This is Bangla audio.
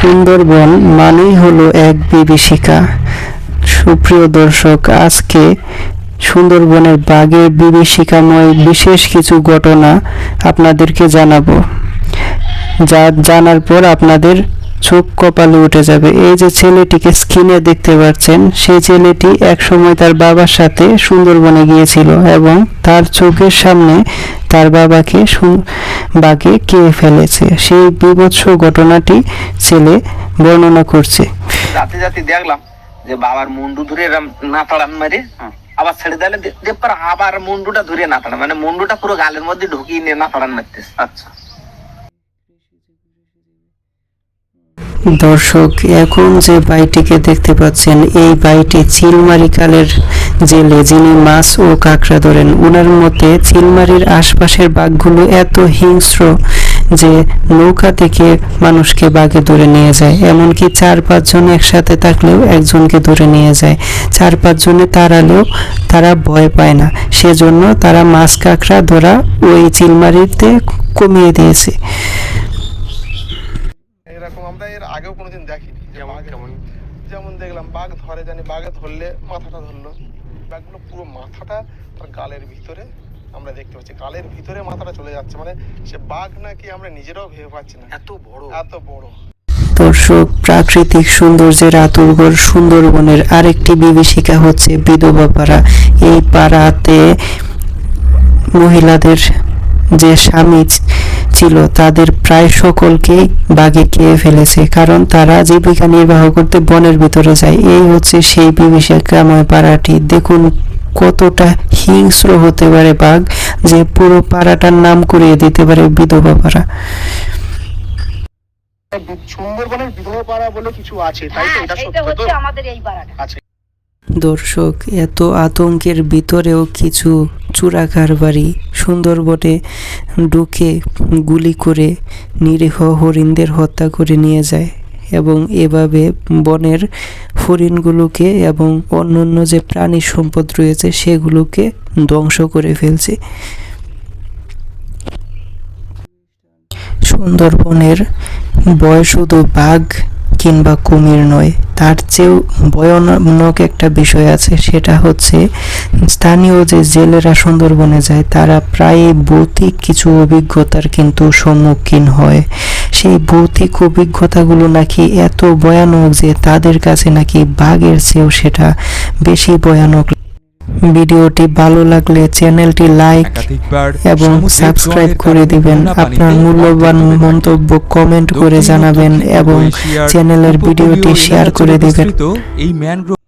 সুন্দরবন মানেই হলো এক বিভীষিকা। সুপ্রিয় দর্শক, আজকে সুন্দরবনের বাঘের বিভীষিকাময় বিশেষ কিছু ঘটনা আপনাদেরকে জানাব। যা জানার পর আপনাদের চোখ কপালে উঠে যাবে। এই যে ছেলেটিকে স্ক্রিনে দেখতে পাচ্ছেন সেই ছেলেটি একসময় তার বাবার সাথে সুন্দরবনে গিয়েছিল এবং তার চোখের সামনে তার বাবাকে বাঘে খেয়ে ফেলেছে। সেই বিভৎস ঘটনাটি ছেলে বর্ণনা করছে। যাতে যাতে দেখলাম যে বাবার মুন্ডু ধরে নাতাড়ান মারে আবার ছেড়ে দিলে দেখবার আবার মুন্ডুটা ধরে নাতাড়ান মানে মুন্ডুটা পুরো গালের মধ্যে ঢুকিয়ে নিয়ে নাতাড়ান মারতেছে। আচ্ছা। দর্শক, এখন যে বাইটিকে দেখতে পাচ্ছেন, এই বাইটি চিলমারি কালের জেলে যিনি মাছ ও কাঁকড়া ধরেন, উনার মতে চিলমারির আশপাশের বাঘগুলো এত হিংস্র যে নৌকা থেকে মানুষকে বাঘে ধরে নিয়ে যায়, এমনকি চার পাঁচজন একসাথে থাকলেও একজনকে ধরে নিয়ে যায়। চার পাঁচজনে তাড়ালেও তারা ভয় পায় না, সেজন্য তারা মাছ কাঁকড়া ধরা ওই চিলমারিতে কমিয়ে দিয়েছে। আমরা এর আগেও কোনোদিন দেখিনি। যে বাঘ যেমন দেখলাম বাঘ ধরে জানি বাঘে ধরলে মাথাটা ধরলো। বাঘগুলো পুরো মাথাটা তার গালের ভিতরে আমরা দেখতে পাচ্ছি। গালের ভিতরে মাথাটা চলে যাচ্ছে। মানে সে বাঘ নাকি আমরা নিজেরাও ভেবে পাচ্ছি না। এত বড়। এত বড়। দর্শক প্রাকৃতিক সৌন্দর্যের আতুরঘর সুন্দরবনের আরেকটি বিভীষিকা হচ্ছে বিধবা পাড়া। এই পাড়াতে মহিলাদের যে স্বামী ছিল তাদের প্রায় সকলকেই বাঘে খেয়ে ফেলেছে কারণ তারা জীবিকা নির্বাহ করতে বনের ভিতরে যায়। এই হচ্ছে সেই বিভীষিকাময় পাড়াটি। দেখুন কতটা হিংস্র হতে পারে বাঘ যে পুরো পাড়াটার নাম করিয়ে দিতে পারে বিধবা পাড়া। সুন্দরবনের বিধবা পাড়া বলে কিছু আছে তাই তো? হ্যাঁ, এটা সত্য তো? আমাদের এই পাড়াটা। আচ্ছা। দর্শক এত আতঙ্কের ভিতরেও কিছু চুরাকার বাড়ি সুন্দরবনে ঢুকে গুলি করে নিরীহ হরিণদের হত্যা করে নিয়ে যায় এবং এভাবে বনের হরিণগুলোকে এবং অন্যান্য যে প্রাণী সম্পদ রয়েছে সেগুলোকে ধ্বংস করে ফেলছে। সুন্দরবনের ভয় শুধু বাঘ কিংবা কুমির নয়। তার চেয়েও ভয়ানক একটা বিষয় আছে, সেটা হচ্ছে স্থানীয় যে জেলেরা সুন্দরবনে যায়, তারা প্রায় ভৌতিক কিছু অভিজ্ঞতার কিন্তু সম্মুখীন হয়। সেই ভৌতিক অভিজ্ঞতাগুলো নাকি এত ভয়ানক যে তাদের কাছে নাকি বাঘের চেয়েও সেটা বেশি ভয়ানক ভিডিওটি ভালো লাগলে চ্যানেলটি লাইক এবং সাবস্ক্রাইব করে দিবেন। আপনার মূল্যবান মন্তব্য কমেন্ট করে জানাবেন এবং চ্যানেলের ভিডিওটি শেয়ার করে দিবেন। এই ম্যানগ্রোভ